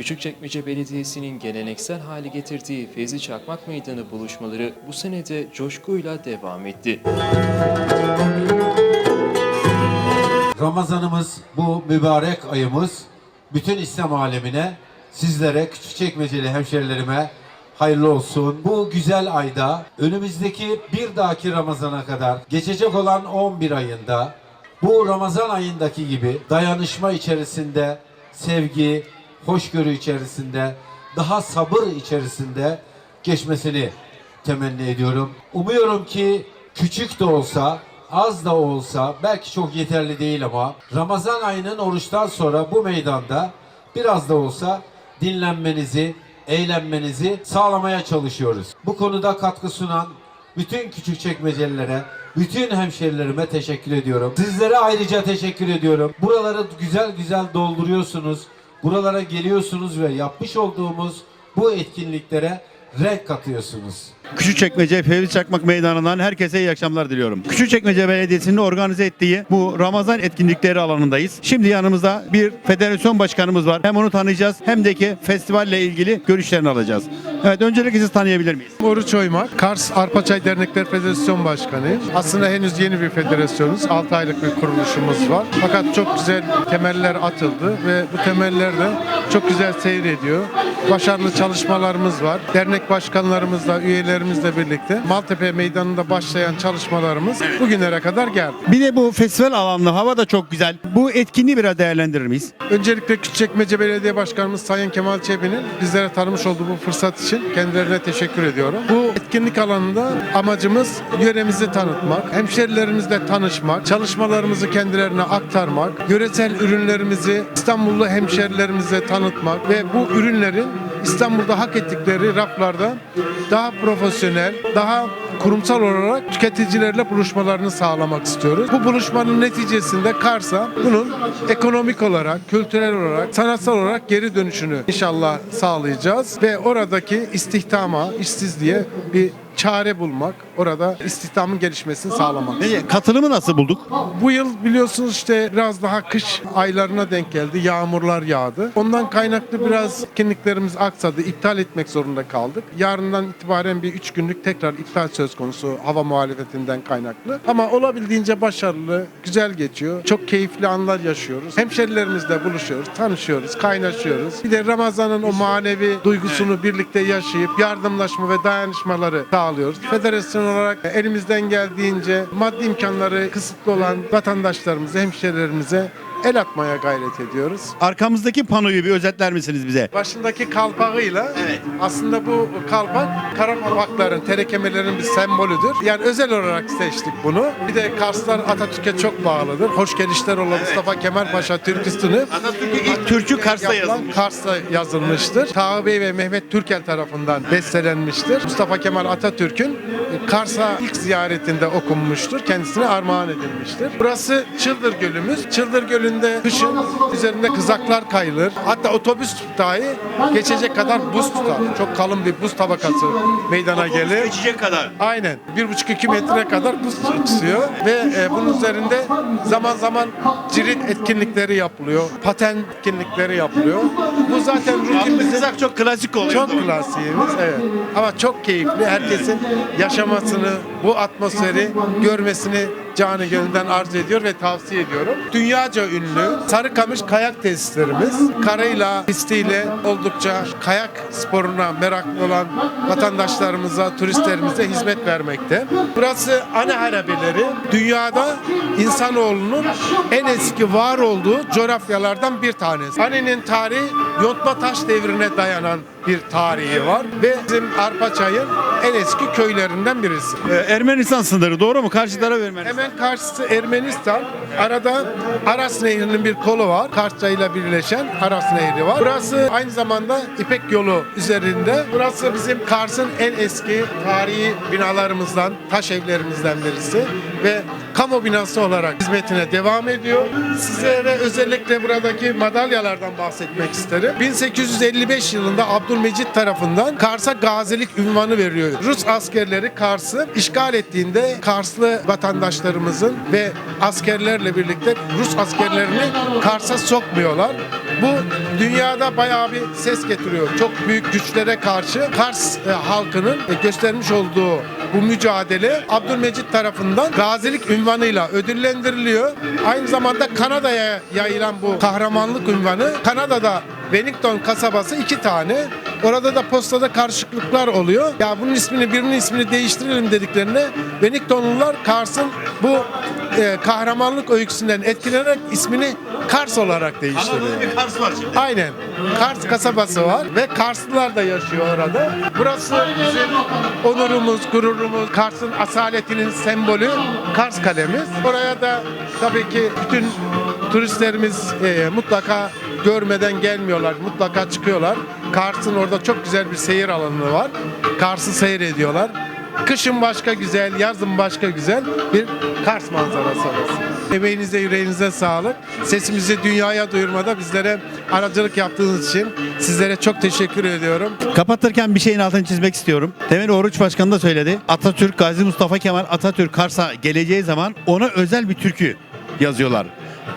Küçükçekmece Belediyesi'nin geleneksel hale getirdiği Fevzi Çakmak Meydanı buluşmaları bu sene de coşkuyla devam etti. Ramazanımız bu mübarek ayımız bütün İslam alemine sizlere Küçükçekmeceli hemşerilerime hayırlı olsun. Bu güzel ayda önümüzdeki bir dahaki Ramazana kadar geçecek olan 11 ayında bu Ramazan ayındaki gibi dayanışma içerisinde sevgi, hoşgörü içerisinde daha sabır içerisinde geçmesini temenni ediyorum. Umuyorum ki küçük de olsa, az da olsa, belki çok yeterli değil ama Ramazan ayının oruçtan sonra bu meydanda biraz da olsa dinlenmenizi, eğlenmenizi sağlamaya çalışıyoruz. Bu konuda katkı sunan bütün küçük çekmecelilere, bütün hemşerilerime teşekkür ediyorum. Sizlere ayrıca teşekkür ediyorum. Buraları güzel güzel dolduruyorsunuz. Buralara geliyorsunuz ve yapmış olduğumuz bu etkinliklere renk katıyorsunuz. Küçükçekmece Fevzi Çakmak Meydanı'ndan herkese iyi akşamlar diliyorum. Küçükçekmece Belediyesi'nin organize ettiği bu Ramazan etkinlikleri alanındayız. Şimdi yanımızda bir federasyon başkanımız var. Hem onu tanıyacağız hem de ki festivalle ilgili görüşlerini alacağız. Evet öncelikle sizi tanıyabilir miyiz? Oruç Oymak, Kars Arpaçay Dernekler Federasyon Başkanıyım. Aslında henüz yeni bir federasyonuz. 6 aylık bir kuruluşumuz var. Fakat çok güzel temeller atıldı ve bu temeller de çok güzel seyrediyor. Başarılı çalışmalarımız var. Dernek başkanlarımızla, üyelerimizle birlikte Maltepe Meydanı'nda başlayan çalışmalarımız bugünlere kadar geldi. Bir de bu festival alanlı hava da çok güzel. Bu etkinliği biraz değerlendirir miyiz? Öncelikle Küçükçekmece Belediye Başkanımız Sayın Kemal Çebi'nin bizlere tanımış olduğu bu fırsat için kendilerine teşekkür ediyorum. Bu etkinlik alanında amacımız yöremizi tanıtmak, hemşerilerimizle tanışmak, çalışmalarımızı kendilerine aktarmak, yöresel ürünlerimizi İstanbullu hemşerilerimize tanıtmak ve bu ürünlerin İstanbul'da hak ettikleri raflarda daha profesyonel, daha kurumsal olarak tüketicilerle buluşmalarını sağlamak istiyoruz. Bu buluşmanın neticesinde Kars'a bunun ekonomik olarak, kültürel olarak, sanatsal olarak geri dönüşünü inşallah sağlayacağız ve oradaki istihdama, işsizliğe bir çare bulmak, orada istihdamın gelişmesini sağlamak. Peki katılımı nasıl bulduk? Bu yıl biliyorsunuz işte biraz daha kış aylarına denk geldi. Yağmurlar yağdı. Ondan kaynaklı biraz etkinliklerimiz aksadı. iptal etmek zorunda kaldık. Yarından itibaren bir üç günlük tekrar iptal söz konusu hava muhalefetinden kaynaklı. Ama olabildiğince başarılı, güzel geçiyor. Çok keyifli anlar yaşıyoruz. Hemşerilerimizle buluşuyoruz, tanışıyoruz, kaynaşıyoruz. Bir de Ramazan'ın o manevi duygusunu birlikte yaşayıp yardımlaşma ve dayanışmaları sağlıyoruz. Federasyon olarak elimizden geldiğince maddi imkanları kısıtlı olan vatandaşlarımıza, hemşerilerimize el atmaya gayret ediyoruz. Arkamızdaki panoyu bir özetler misiniz bize? Başındaki kalpağıyla aslında bu kalpak Karabakların, terekemelerin bir sembolüdür. Yani özel olarak seçtik bunu. Bir de Karslar Atatürk'e çok bağlıdır. Hoş gelişler olan Mustafa Kemal Paşa türküsünü Atatürk'ün ilk türkü Kars'ta yazılmış. Kars'ta yazılmıştır. Taha Bey ve Mehmet Türkel tarafından bestelenmiştir. Mustafa Kemal Atatürk'ün Kars'a ilk ziyaretinde okunmuştur. Kendisine armağan edilmiştir. Burası Çıldır Gölü'müz. Çıldır Gölü'nde kışın üzerinde kızaklar kayılır. Hatta otobüs dahi geçecek kadar buz tutar. Çok kalın bir buz tabakası meydana gelir. Geçecek kadar. Aynen. Bir buçuk iki metre kadar buz tutuyor ve e, bunun üzerinde zaman zaman cirit etkinlikleri yapılıyor. Paten etkinlikleri yapılıyor. Bu zaten rutinimizin Kızak çok klasik oluyor. çok klasiğimiz evet. Ama çok keyifli. Herkesin yaşamasını, bu atmosferi görmesini canı gönülden arzu ediyor ve tavsiye ediyorum. Dünyaca ünlü Sarıkamış kayak tesislerimiz karayla, pistiyle oldukça kayak sporuna meraklı olan vatandaşlarımıza, turistlerimize hizmet vermekte. Burası Ana Harabeleri dünyada insanoğlunun en eski var olduğu coğrafyalardan bir tanesi. Hane'nin tarihi yontma taş devrine dayanan bir tarihi var ve bizim Arpaçay'ın en eski köylerinden birisi. Ee, Ermenistan sınırı doğru mu? Karşı taraf Ermenistan. Hemen karşısı Ermenistan. Arada Aras Nehri'nin bir kolu var. Karsça ile birleşen Aras Nehri var. Burası aynı zamanda İpek Yolu üzerinde. Burası bizim Kars'ın en eski tarihi binalarımızdan, taş evlerimizden birisi ve kamu binası olarak hizmetine devam ediyor. Sizlere özellikle buradaki madalyalardan bahsetmek isterim. 1855 yılında Abdülmecit tarafından Kars'a gazilik ünvanı veriyor. Rus askerleri Kars'ı işgal ettiğinde Karslı vatandaşlarımızın ve askerlerle birlikte Rus askerlerini Kars'a sokmuyorlar Bu dünyada bayağı bir ses getiriyor. Çok büyük güçlere karşı Kars e, halkının e, göstermiş olduğu bu mücadele Abdülmecit tarafından gazilik ünvanıyla ödüllendiriliyor. Aynı zamanda Kanada'ya yayılan bu kahramanlık ünvanı Kanada'da Wellington kasabası iki tane. Orada da postada karışıklıklar oluyor. Ya bunun ismini birinin ismini değiştirelim dediklerine Wellingtonlular Kars'ın bu e, kahramanlık öyküsünden etkilenerek ismini Kars olarak değiştiriyor. Kars var şimdi. Aynen. Kars kasabası var ve Karslılar da yaşıyor orada. Burası bizim onurumuz, gururumuz, Kars'ın asaletinin sembolü Kars kalemiz. Oraya da tabii ki bütün turistlerimiz e, mutlaka görmeden gelmiyorlar. Mutlaka çıkıyorlar. Kars'ın orada çok güzel bir seyir alanı var. Kars'ı seyrediyorlar. Kışın başka güzel, yazın başka güzel bir Kars manzarası orası. Emeğinize, yüreğinize sağlık. Sesimizi dünyaya duyurmada bizlere aracılık yaptığınız için sizlere çok teşekkür ediyorum. Kapatırken bir şeyin altını çizmek istiyorum. Demin Oruç Başkan da söyledi. Atatürk, Gazi Mustafa Kemal Atatürk Kars'a geleceği zaman ona özel bir türkü yazıyorlar.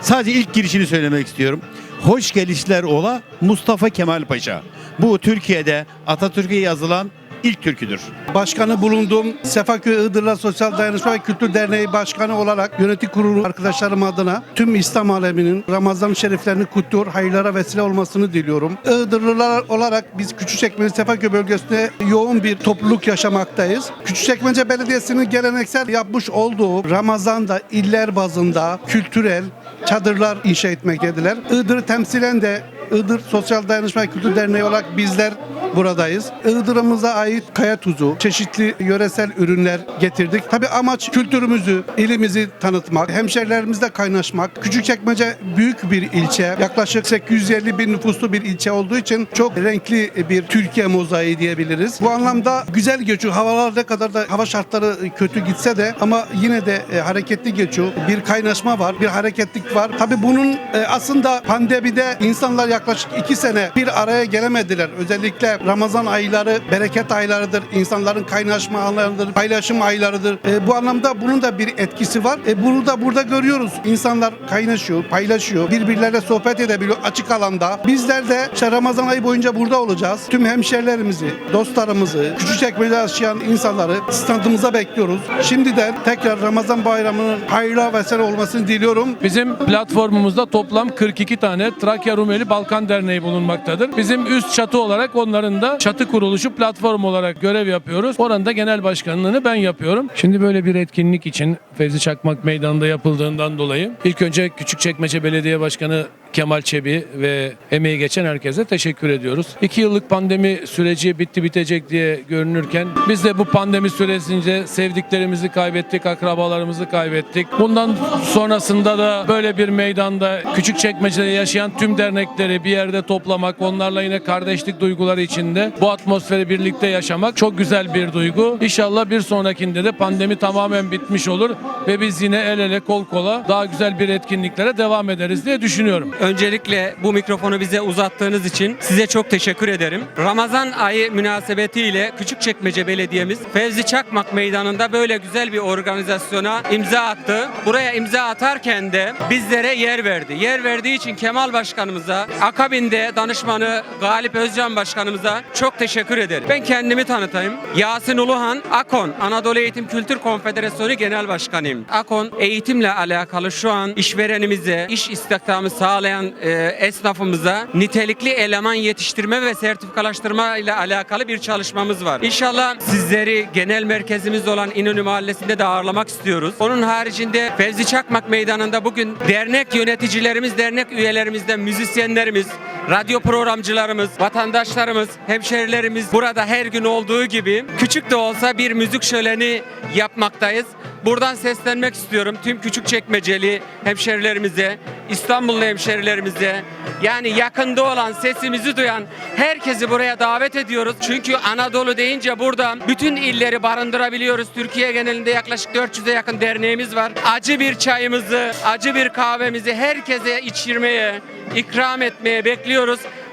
Sadece ilk girişini söylemek istiyorum. Hoş gelişler ola Mustafa Kemal Paşa. Bu Türkiye'de Atatürk'e yazılan ilk türküdür. Başkanı bulunduğum Sefaköy Iğdırlar Sosyal Dayanışma ve Kültür Derneği Başkanı olarak yönetim kurulu arkadaşlarım adına tüm İslam aleminin Ramazan şeriflerini kutluyor, hayırlara vesile olmasını diliyorum. Iğdırlılar olarak biz Küçükçekmece Sefaköy bölgesinde yoğun bir topluluk yaşamaktayız. Küçükçekmece Belediyesi'nin geleneksel yapmış olduğu Ramazan'da iller bazında kültürel çadırlar inşa etmektedirler. Iğdır'ı temsilen de Iğdır Sosyal Dayanışma Kültür Derneği olarak bizler buradayız. Iğdır'ımıza ait kaya tuzu, çeşitli yöresel ürünler getirdik. Tabi amaç kültürümüzü, ilimizi tanıtmak, hemşerilerimizle kaynaşmak. Küçükçekmece büyük bir ilçe. Yaklaşık 850 bin nüfuslu bir ilçe olduğu için çok renkli bir Türkiye mozaiği diyebiliriz. Bu anlamda güzel geçiyor. Havalar ne kadar da hava şartları kötü gitse de ama yine de e, hareketli geçiyor. Bir kaynaşma var, bir hareketlik var. Tabi bunun e, aslında pandemide insanlar yaklaşık iki sene bir araya gelemediler. Özellikle Ramazan ayları bereket aylarıdır. İnsanların kaynaşma anlarıdır, paylaşım aylarıdır. E, bu anlamda bunun da bir etkisi var. E, bunu da burada görüyoruz. İnsanlar kaynaşıyor, paylaşıyor, birbirleriyle sohbet edebiliyor açık alanda. Bizler de işte Ramazan ayı boyunca burada olacağız. Tüm hemşerilerimizi, dostlarımızı, Küçükçekmece'de yaşayan insanları standımıza bekliyoruz. Şimdiden tekrar Ramazan bayramının hayırlı vesile olmasını diliyorum. Bizim platformumuzda toplam 42 tane Trakya Rumeli Balkan Derneği bulunmaktadır. Bizim üst çatı olarak onların da çatı kuruluşu platform olarak görev yapıyoruz. Oranın da genel başkanlığını ben yapıyorum. Şimdi böyle bir etkinlik için Fevzi Çakmak Meydanı'nda yapıldığından dolayı ilk önce Küçükçekmece Belediye Başkanı Kemal Çebi ve emeği geçen herkese teşekkür ediyoruz. İki yıllık pandemi süreci bitti bitecek diye görünürken biz de bu pandemi süresince sevdiklerimizi kaybettik, akrabalarımızı kaybettik. Bundan sonrasında da böyle bir meydanda küçük çekmecede yaşayan tüm dernekleri bir yerde toplamak, onlarla yine kardeşlik duyguları içinde bu atmosferi birlikte yaşamak çok güzel bir duygu. İnşallah bir sonrakinde de pandemi tamamen bitmiş olur ve biz yine el ele kol kola daha güzel bir etkinliklere devam ederiz diye düşünüyorum. Öncelikle bu mikrofonu bize uzattığınız için size çok teşekkür ederim. Ramazan ayı münasebetiyle Küçükçekmece Belediye'miz Fevzi Çakmak Meydanı'nda böyle güzel bir organizasyona imza attı. Buraya imza atarken de bizlere yer verdi. Yer verdiği için Kemal Başkanımıza, akabinde danışmanı Galip Özcan Başkanımıza çok teşekkür ederim. Ben kendimi tanıtayım. Yasin Uluhan, AKON, Anadolu Eğitim Kültür Konfederasyonu Genel Başkanıyım. AKON eğitimle alakalı şu an işverenimize, iş istihdamı sağlayan e, esnafımıza nitelikli eleman yetiştirme ve sertifikalaştırma ile alakalı bir çalışmamız var. İnşallah sizleri genel merkezimiz olan İnönü Mahallesi'nde de ağırlamak istiyoruz. Onun haricinde Fevzi Çakmak Meydanı'nda bugün dernek yöneticilerimiz, dernek üyelerimizden müzisyenlerimiz, radyo programcılarımız, vatandaşlarımız, hemşerilerimiz burada her gün olduğu gibi küçük de olsa bir müzik şöleni yapmaktayız. Buradan seslenmek istiyorum tüm küçük çekmeceli hemşerilerimize, İstanbullu hemşerilerimize, yani yakında olan sesimizi duyan herkesi buraya davet ediyoruz. Çünkü Anadolu deyince burada bütün illeri barındırabiliyoruz. Türkiye genelinde yaklaşık 400'e yakın derneğimiz var. Acı bir çayımızı, acı bir kahvemizi herkese içirmeye, ikram etmeye bekliyoruz.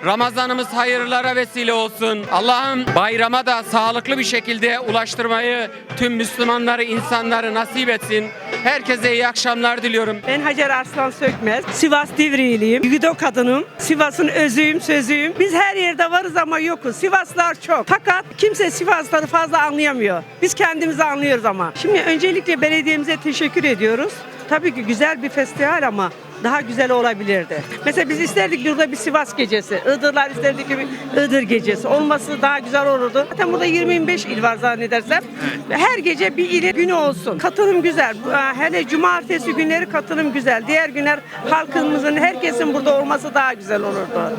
Ramazanımız hayırlara vesile olsun. Allah'ım bayrama da sağlıklı bir şekilde ulaştırmayı tüm Müslümanları, insanları nasip etsin. Herkese iyi akşamlar diliyorum. Ben Hacer Arslan Sökmez. Sivas Divriğiliyim. Yügido kadınım. Sivas'ın özüyüm, sözüyüm. Biz her yerde varız ama yokuz. Sivaslar çok. Fakat kimse Sivasları fazla anlayamıyor. Biz kendimizi anlıyoruz ama. Şimdi öncelikle belediyemize teşekkür ediyoruz. Tabii ki güzel bir festival ama daha güzel olabilirdi. Mesela biz isterdik burada bir Sivas gecesi. Iğdırlar isterdik bir Iğdır gecesi. Olması daha güzel olurdu. Zaten burada 25 il var zannedersem. Her gece bir ilin günü olsun. Katılım güzel. E, Hele cumartesi günleri katılım güzel. Diğer günler halkımızın herkesin burada olması daha güzel olurdu.